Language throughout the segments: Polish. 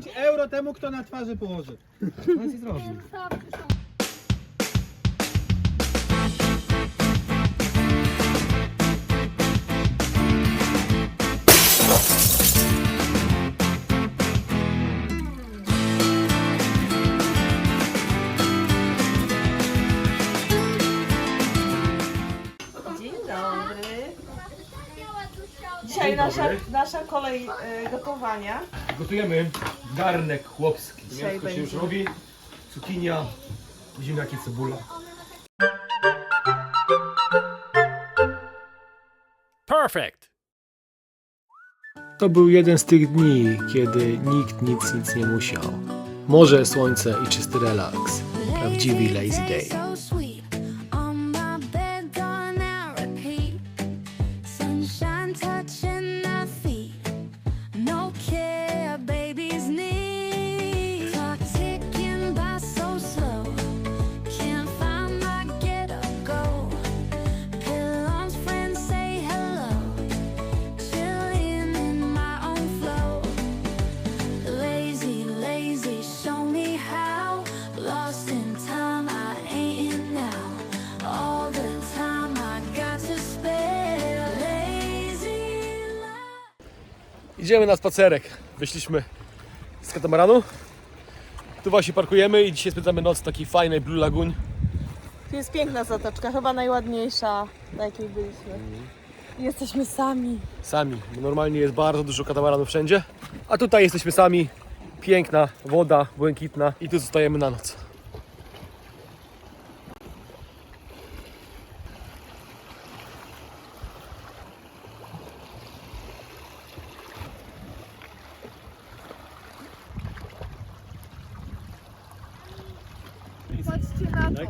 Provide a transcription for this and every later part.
5 euro temu, kto na twarzy położy. No nic nie zrobi. Dzisiaj nasza, nasza kolej y, gotowania. Gotujemy garnek chłopski. Dzisiaj Mięsko się już będzie. robi, cukinia, ziemniaki, cebula. Perfect. To był jeden z tych dni, kiedy nikt nic nic nie musiał. Morze, słońce i czysty relaks. Prawdziwy lazy day. Idziemy na spacerek. Wyszliśmy z katamaranu. Tu właśnie parkujemy i dzisiaj spędzamy noc w takiej fajnej Blue Lagoon. Tu jest piękna zatoczka, chyba najładniejsza, na jakiej byliśmy. I Jesteśmy sami. Sami. Normalnie jest bardzo dużo katamaranów wszędzie. A tutaj jesteśmy sami. Piękna woda, błękitna. I tu zostajemy na noc.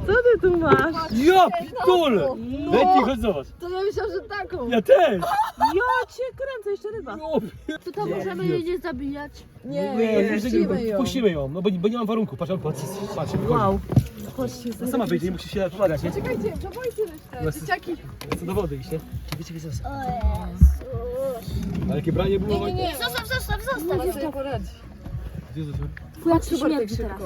Co ty tu masz? Ja pitole! Leci, chodź zobacz. To ja myślałam, że taką. Ja też! Ja cię kręcę, jeszcze ryba. To tam możemy jej nie zabijać. Nie, Nie, puścimy ją. Puścimy ją, no bo, bo nie mam warunków. Patrz, patrz, patrz. Wow. Chodźcie, No sama wyjdzie, nie musisz się pomagać, nie? Czekajcie, chowajcie resztę. Dzieciaki. Co do wody iść, nie? Wiecie, wiecie, wiecie. Ale jakie branie było? Nie, nie, zostaw, zostaw, zostaw. Sobie poradzi. Jezus, Jak się śmierdzi teraz.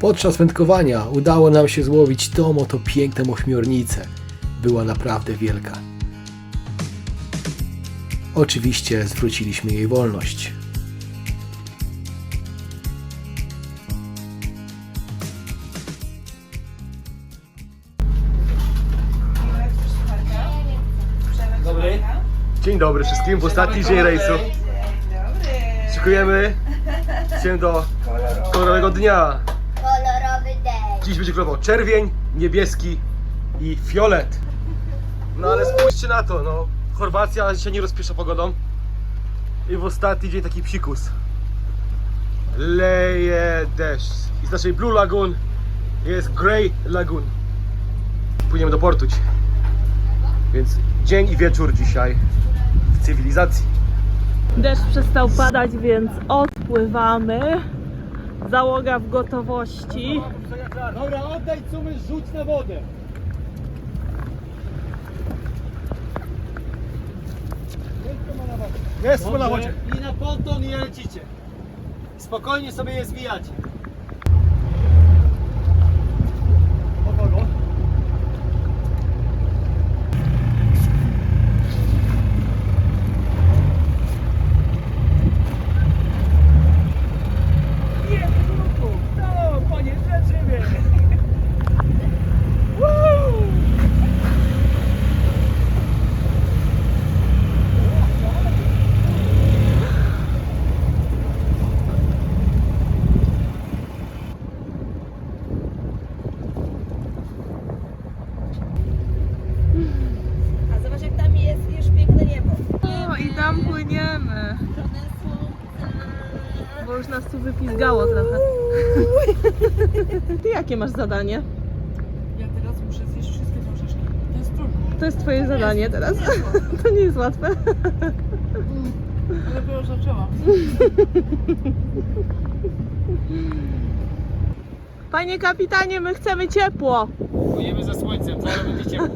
Podczas wędkowania udało nam się złowić tą oto piękną ośmiornicę. Była naprawdę wielka. Oczywiście zwróciliśmy jej wolność. Dobry. Dzień dobry wszystkim w ostatni dzień rejsu. Szykujemy się do kolorowego dnia. Dziś będzie kolorował czerwień, niebieski i fiolet. No ale spójrzcie na to, no. Chorwacja dzisiaj nie rozpiesza pogodą. I w ostatni dzień taki psikus. Leje deszcz. I z naszej Blue Lagoon jest Grey Lagoon. Płyniemy do portu. Więc dzień i wieczór dzisiaj w cywilizacji. Deszcz przestał padać, więc odpływamy. Załoga w gotowości. Dobra, oddaj cumy, rzuć na wodę. Jest na wodzie. I na ponton i lecicie. Spokojnie sobie je zwijacie. O kogo? No, panie, dla ciebie! A zobacz jak tam jest już piękne niebo. O, i tam płyniemy. Bo już nas tu wypizgało trochę. Ty jakie masz zadanie? Ja teraz muszę zjeść wszystkie te orzeszki. To jest trudne. To jest twoje zadanie teraz. To nie jest łatwe. Ale dopiero zaczęłam. Panie kapitanie, my chcemy ciepło. Płyniemy ze słońcem, zaraz będzie ciepło.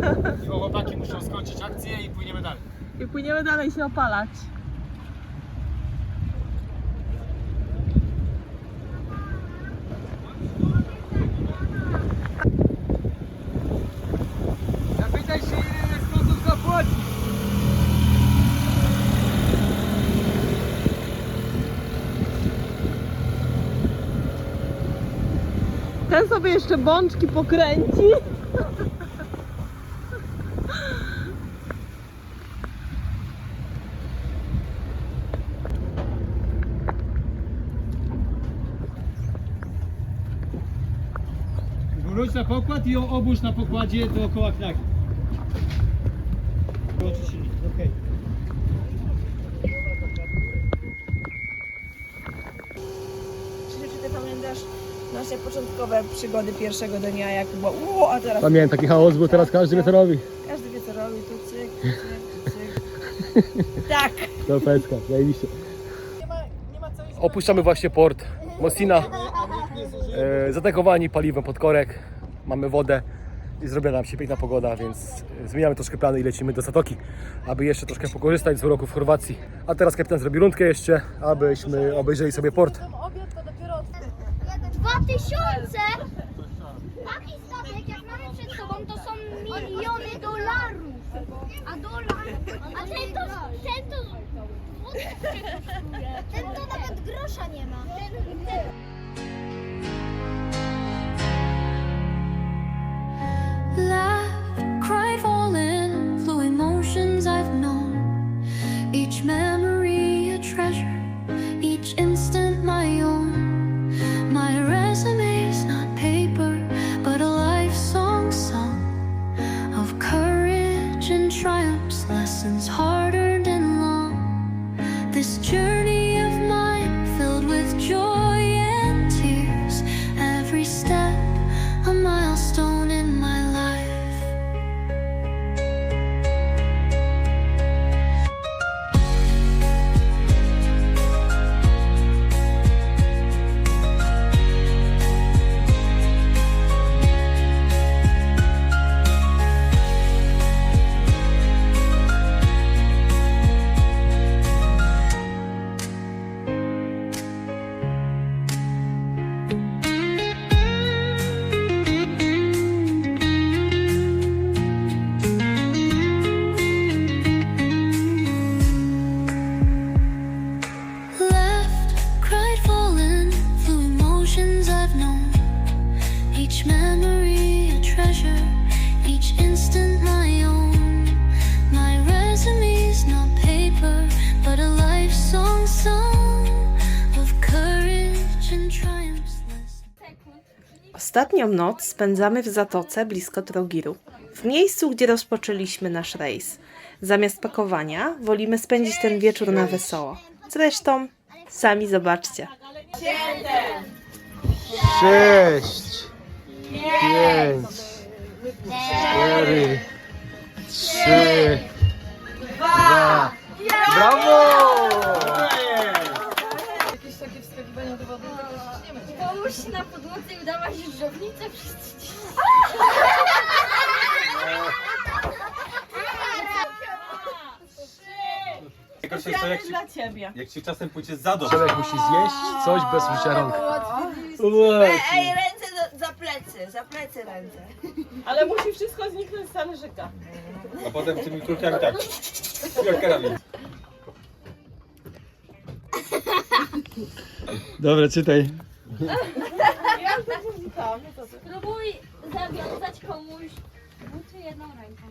I chłopaki muszą skończyć akcję i płyniemy dalej. I płyniemy dalej się opalać. Zapytaj się, ile jest sposób zapłacić. Ten sobie jeszcze bączki pokręci. Wróć na pokład i ją obóz na pokładzie dookoła knagi. Włączy silnik, okej. Czy ty pamiętasz nasze początkowe przygody pierwszego dnia, jak było uuu, a teraz Pamiętam taki chaos, bo teraz każdy wie co robi. każdy wie co robi, tu cyk, cyk, cyk. Tak. To pecka, zajebiście. Opuszczamy właśnie port Mosina. E, zatakowani paliwem pod korek. Mamy wodę i zrobiła nam się piękna pogoda, więc zmieniamy troszkę plany i lecimy do Zatoki, aby jeszcze troszkę pokorzystać z uroku w Chorwacji. A teraz kapitan zrobi rundkę jeszcze, abyśmy obejrzeli sobie port. Dwa tysiące! Taki statek, jak mamy przed sobą, to są miliony dolarów. A dolar... A ten to... Ten to... Ten to nawet grosza nie ma. Ten, ten. Ostatnią noc spędzamy w zatoce blisko Trogiru. W miejscu, gdzie rozpoczęliśmy nasz rejs. Zamiast pakowania, wolimy spędzić ten wieczór na wesoło. Zresztą, sami zobaczcie. Sześć, pięć, cztery, trzy, dwa. Brawo! Połóż się na podłodze i udałaś żownicę wszyscy. Najgorsze jest to, jak ci, Dla ciebie. jak ci czasem pójdzie za dobrze. Człowiek musi zjeść coś bez użycia rąk. Ej, ręce za plecy, za plecy ręce. Ale musi wszystko zniknąć z talerzyka. A potem tymi kulkami tak. Jak karabin. Dobra, czytaj. Spróbuj zawiązać komuś buty jedną ręką.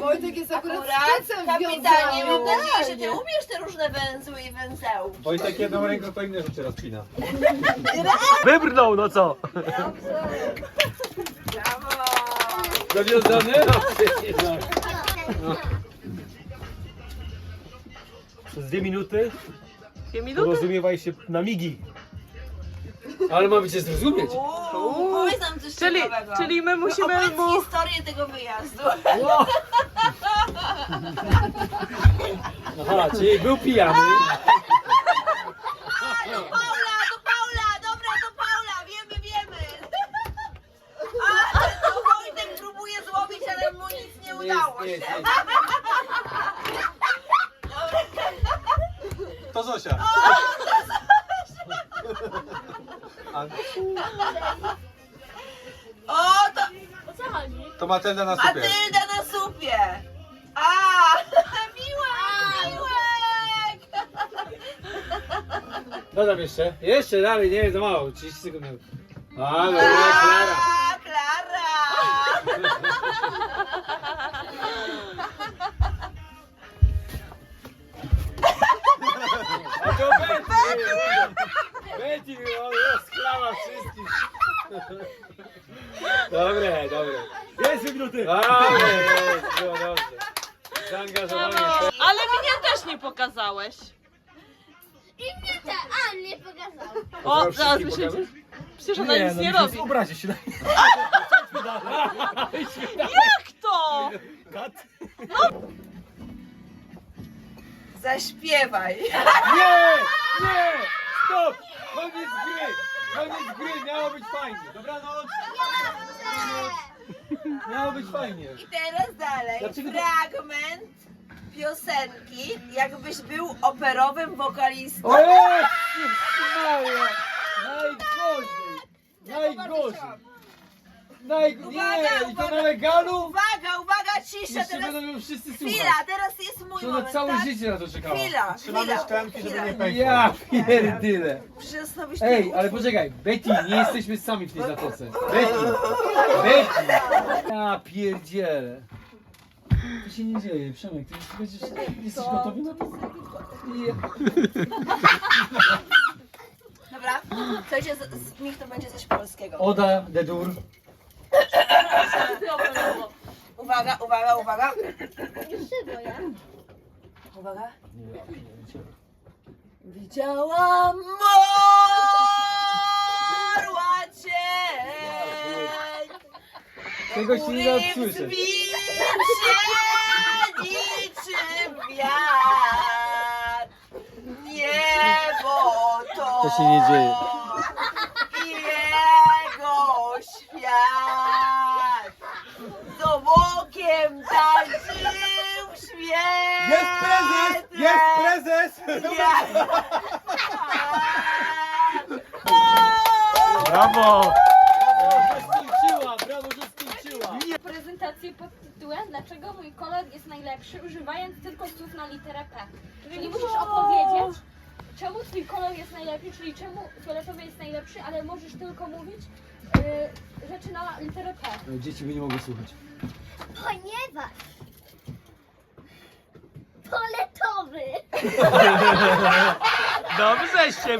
Wojtek jest akurat, kapitanie, mam nadzieję, że ty umiesz te różne węzły i węzełki. Wojtek jedną ręką to inne rzeczy rozpina. Wybrnął, no co? Zawiązane? Przez dwie minuty Dwie minuty? porozumiewaj się na migi. Ale mamy cię zrozumieć. Uuu, powiedz nam coś Czyli, ciekawego. czyli my musimy Opowiedz mu... historię tego wyjazdu. Aha, czyli był pijany. To Matylda na supie. Matylda na supie. A, Miłek, Miłek. Dodam jeszcze. Jeszcze dalej, nie, za mało. 30 sekund. A, dobra, Klara. A, Klara! A to Betty! Betty, o, rozklała wszystkich. Dobre, dobre. Minuty! Jest, było dobrze. Zaangażowanie. Ale mnie też nie pokazałeś. I mnie te, a mnie pokazał. O, zaraz myślicie. Przecież ona nic nie no, robi. Obrazie się. Jak to? Zaśpiewaj. Nie! Nie! Stop! Koniec gry! Koniec gry! Miało być fajnie. Dobranoc! Miało być fajnie. I teraz dalej. Dlaczego to- Fragment piosenki, jakbyś był operowym wokalistą. O Jezus Maria! Najgorzej! Najgorzej! Naj... Nie! Uwaga, I to uwaga. na legalu? Uwaga, uwaga, cisza, Jeszcze teraz będą ją wszyscy chwila, słuchać. teraz jest mój Czy ona moment, całe tak? życie na to czekała? Chwila, chwila, chwila. Ja pierdyle. Ej, ale poczekaj, Betty, nie jesteśmy sami w tej zatoce. Betty! Betty! Ja pierdzielę. Co się nie dzieje, Przemek, ty już będziesz, jesteś gotowy na to? Ja. Dobra, słuchajcie, z, z nich to będzie coś polskiego. Oda de Dur. Uwaga, uwaga, uwaga. Uwaga. Widziałam morła cień. Tego się nie da Którym słyszeć. zbił się niczym wiatr. Niebo to. To się nie dzieje. I jego świat. Z obłokiem tańczył świat. Jest prezes! Jest prezes! Brawo! Że skończyła, brawo, że skończyła. Prezentację pod tytułem Dlaczego mój kolor jest najlepszy, używając tylko słów na literę P. Czyli musisz opowiedzieć, czemu twój kolor jest najlepszy, czyli czemu fioletowy jest najlepszy, ale możesz tylko mówić y, rzeczy na literę P. Dzieci by nie mogły słuchać. Ponieważ poletowy, Dobrze się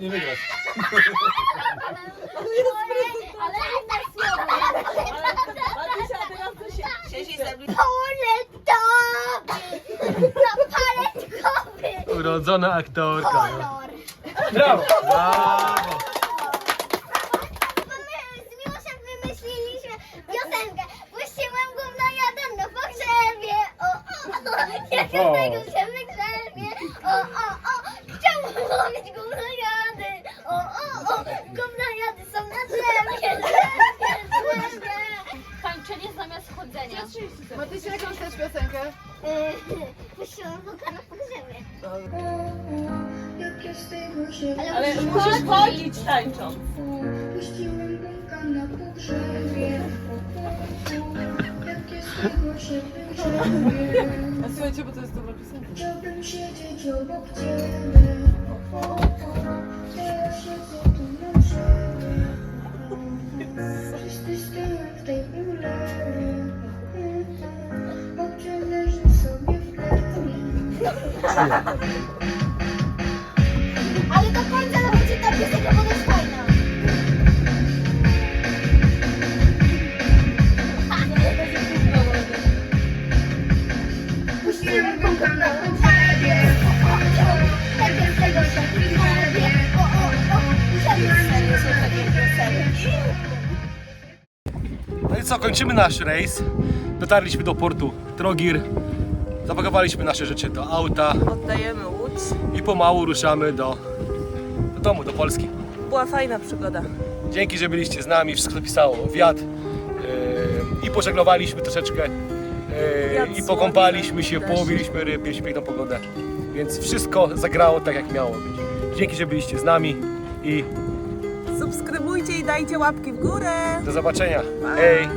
Nie słuchasz, nie wygrasz. Ale inne słowo. Siedzi za blisko. Poletowy! To paletkowy Urodzona aktorka. kolor. Brawo! Brawo. Bo my z Miłoszem wymyśliliśmy piosenkę. Puściłem gówno jadę na pogrzebie. O, o, o. Jak O. tego z tego się wygrzebie. A słuchajcie, bo to kończymy nasz rejs. Dotarliśmy do portu Trogir. Zapakowaliśmy nasze rzeczy do auta Oddajemy łódź. i pomału ruszamy do, do domu, do Polski. Była fajna przygoda. Dzięki, że byliście z nami, wszystko pisało wiatr yy, i pożeglowaliśmy troszeczkę yy, i pokąpaliśmy się, połowiliśmy ryb, mieliśmy piękną pogodę, więc wszystko zagrało tak jak miało być. Dzięki, że byliście z nami i Subskrybujcie i dajcie łapki w górę. Do zobaczenia. Hej!